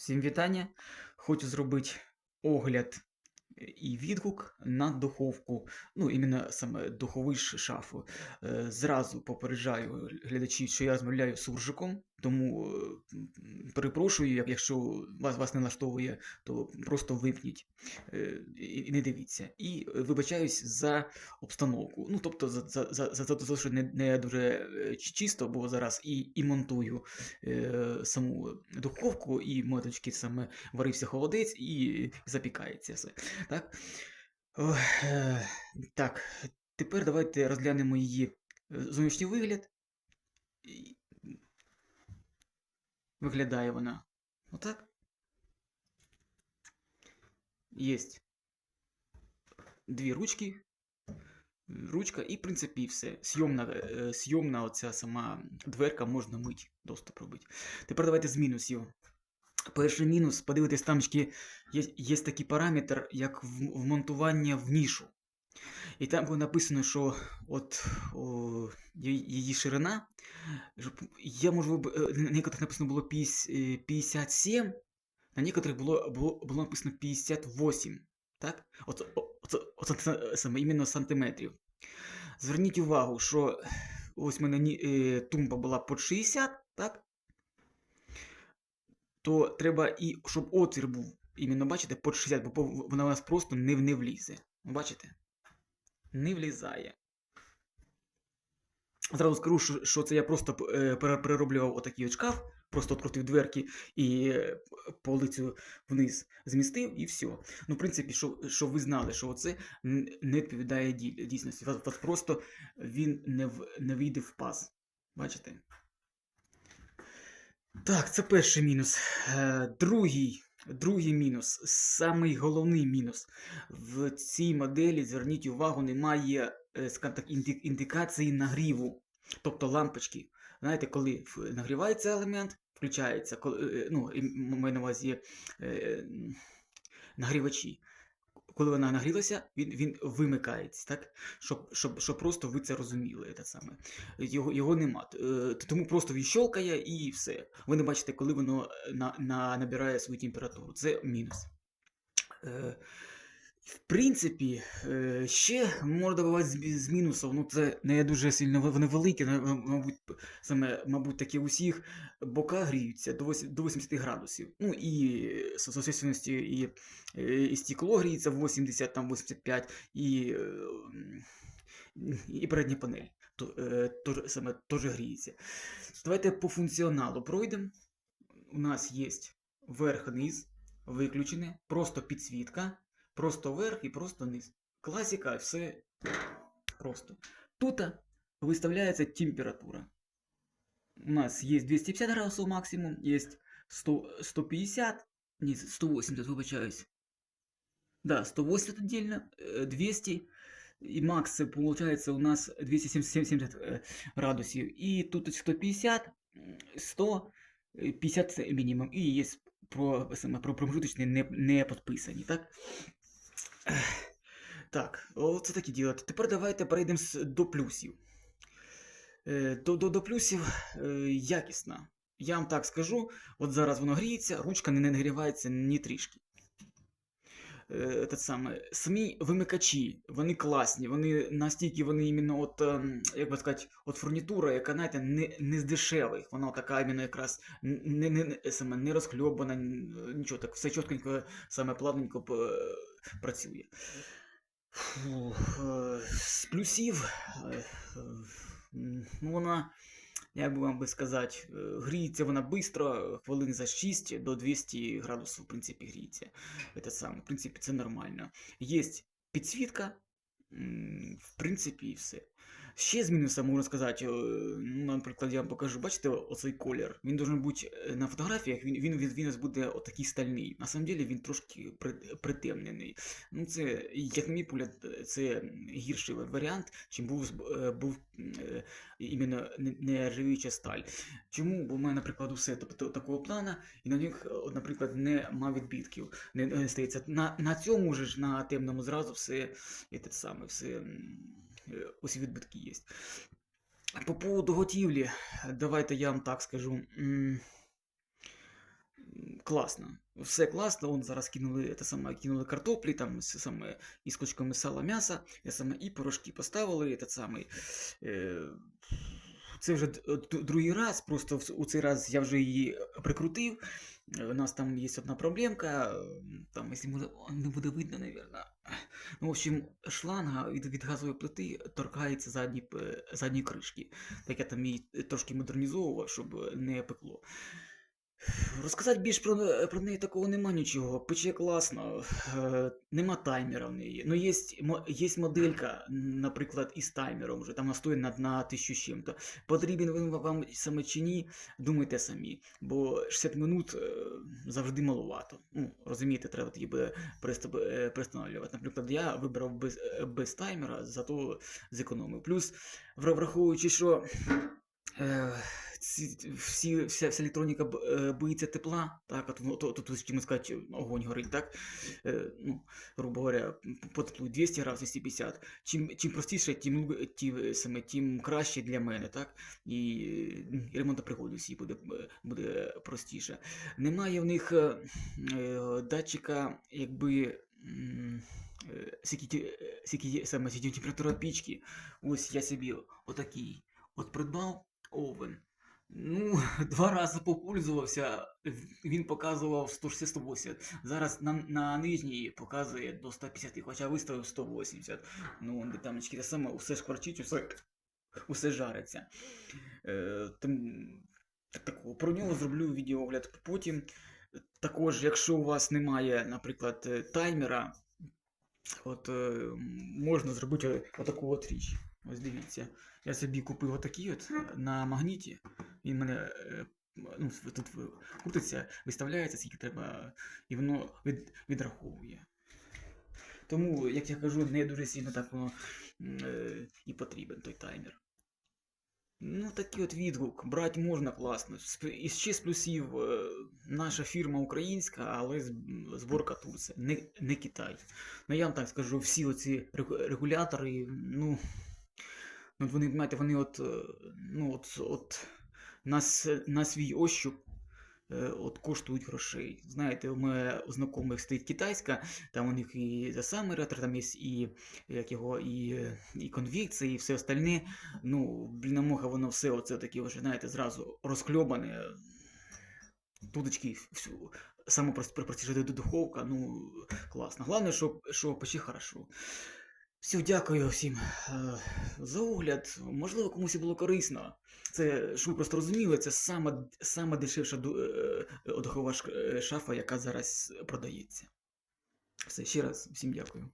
Всім вітання. Хочу зробити огляд і відгук на духовку. Ну, іменно саме духовий шафу. Е, Зразу попереджаю глядачів, що я розмовляю суржиком, тому е, перепрошую, якщо вас, вас не влаштовує, то просто випніть е, і не дивіться. І е, вибачаюсь за обстановку. Ну, тобто за, за, за, за те, що не, не дуже чисто, бо зараз і, і монтую е, саму духовку, і моточки саме варився холодець і запікається все. Так? Ох, е, так, тепер давайте розглянемо її зовнішній вигляд. Виглядає вона отак. Єсть дві ручки. Ручка, і, в принципі, все. Сйомна, сйомна оця сама дверка можна мить, доступ робити. Тепер давайте з мінусів. Перший мінус, подивитись, там є, є такий параметр, як вмонтування в нішу. І там було написано, що от о, її ширина. щоб- Я можу, е, на некоторых написано було 50, е, 57, на некоторых було, було, було написано 58. Так? От, о- оце, оце це саме іменно сантиметрів. Зверніть увагу, що ось в мене е, тумба була під 60, так? То треба і щоб отвір був, іменно бачите, під 60, бо вона у нас просто не, не влізе. Бачите? Не влізає. Зразу скажу, що, що це я просто е, перероблював отакий от шкаф, просто відкрутив дверки і е, полицю вниз змістив, і все. Ну, в принципі, що, щоб ви знали, що оце не відповідає дійсності. Вас просто він не, в, не вийде в паз. Бачите? Так, це перший мінус. Е, другий, другий мінус, самий головний мінус. В цій моделі, зверніть увагу, немає е, індикації нагріву, тобто лампочки. Знаєте, коли нагрівається елемент, включається, коли, е, ну, маю на увазі е, нагрівачі. Коли вона нагрілася, він, він вимикається, так? Щоб, щоб, щоб просто ви це розуміли. Це саме. Його, його нема. Е, Тому просто він щелкає і все. Ви не бачите, коли воно е, на, на, набирає свою температуру. Це мінус. В принципі, е, ще можна добавити з, мінусів. Ну, це не дуже сильно великі, мабуть, саме, мабуть, такі усіх бока гріються до 80 градусів. Ну і е, з і, е, і стекло гріється 80, там 85, і, і передня панель то, саме теж гріється. Давайте по функціоналу пройдемо. У нас є верх-низ, виключене, просто підсвітка, просто верх і просто низ. Класика, все просто. Тут виставляється температура. У нас є 250 градусів максимум, є 100, 150, ні, 180, вибачаюсь. Да, 180 отдельно, э, 200, и макс це получается у нас 270 э, градусів. І тут 150, м, 100, э, 50 це мінімум. І є про, саме, про промежуточні не, не підписані, так? Так, оце таке діло. Тепер давайте перейдемо до плюсів. Е, До, до, до плюсів е, якісно. Я вам так скажу, от зараз воно гріється, ручка не нагрівається ні трішки. Е, те саме, самі вимикачі, вони класні, вони настільки вони іменно от, ем, як би сказати, от фурнітура, яка, знаєте, не, не з дешевих, вона така іменно якраз не, не, саме, не розхльобана, нічого так, все чіткенько, саме плавненько працює. Фу, е, з плюсів, е, ну вона, як би вам би сказати, е, гріється вона швидко, хвилин за 6 до 200 градусів, в принципі, гріється. Це саме, в принципі, це нормально. Є підсвітка, в принципі, і все. Ще з мінуса можна сказати, е, ну, наприклад, я вам покажу, бачите, оцей колір. Він должен бути е, на фотографіях, він, він, він, буде отакий стальний. На самом деле він трошки притемнений. Ну, це, як на мій погляд, це гірший варіант, чим був, е, був е, іменно не- нержавіюча сталь. Чому? Бо в мене, наприклад, усе такого плана, і на них, наприклад, нема відбитків. Не, не стається. На, на цьому ж на темному зразу все, те саме, все, м, е, усі відбитки є. По поводу готівлі, давайте я вам так скажу. Класно. Все класно. Он зараз кинули те саме, кинули картоплі, там все саме із кучками сала м'яса, саме, і порошки поставили, те саме. Е, це вже другий раз, просто у цей раз я вже її прикрутив. Е, У нас там є одна проблемка, там, якщо не буде видно, мабуть. Ну, в общем, шланга від, від газової плити торкається задні, задньої кришки. Так я там її трошки модернізовував, щоб не пекло. Розказати більш про, про неї такого нема нічого. Пече класно, е, нема таймера в неї. Ну, є, є моделька, наприклад, із таймером вже, там вона стоїть на, на тисячу чим-то. Потрібен він вам саме чи ні, думайте самі. Бо 60 минут е, завжди маловато. Ну, розумієте, треба тоді буде е. Наприклад, я вибрав без, е, без таймера, зато зекономив. Плюс, враховуючи, що. Е, всі, вся, вся електроніка е, боїться тепла, так, от, ну, то, тут, чим сказати, огонь горить, так, е, ну, грубо говоря, по теплу 200 градусів, 250. Чим, чим простіше, тим, тим, саме, тим краще для мене, так, і, е, і ремонтопригодність їй буде, е, буде простіше. Немає в них е, е, датчика, якби, е, скільки, е, саме температура пічки. Ось я собі отакий от придбав овен. Ну, два рази попользувався, він показував 160-180. Зараз на, на нижній показує до 150, хоча виставив 180. Ну, де там те саме, усе шкварчить, усе, усе жариться. Е, там, так. Про нього зроблю відеоогляд потім. Також, якщо у вас немає, наприклад, е, таймера, от е, можна зробити отаку от річ. Ось дивіться. Я собі купив отакий от на магніті. Він мене е, ну, тут крутиться, виставляється, скільки треба, і воно від, відраховує. Тому, як я кажу, не дуже сильно так воно е, і потрібен той таймер. Ну, такий от відгук. Брати можна класно. І ще з плюсів е, наша фірма українська, але зборка Турція, не, не Китай. Ну я вам так скажу, всі оці регулятори, ну. Ну, вони, знаєте, вони от, е, ну, от, от на, на свій ощуп е, от коштують грошей. Знаєте, у мене у знайомих стоїть китайська, там у них і за саме ретро, там є і, як його, і, і конвікції, і все остальне. Ну, блінамога, воно все оце таке, вже, знаєте, зразу розхльобане. Тудочки, всю, саме просто до духовка, ну, класно. Головне, що, що пече хорошо. Все, дякую всім е, за огляд. Можливо, комусь і було корисно. Це, щоб ви просто розуміли, це сама, сама дешевша е, е, духова шафа, яка зараз продається. Все, ще раз всім дякую.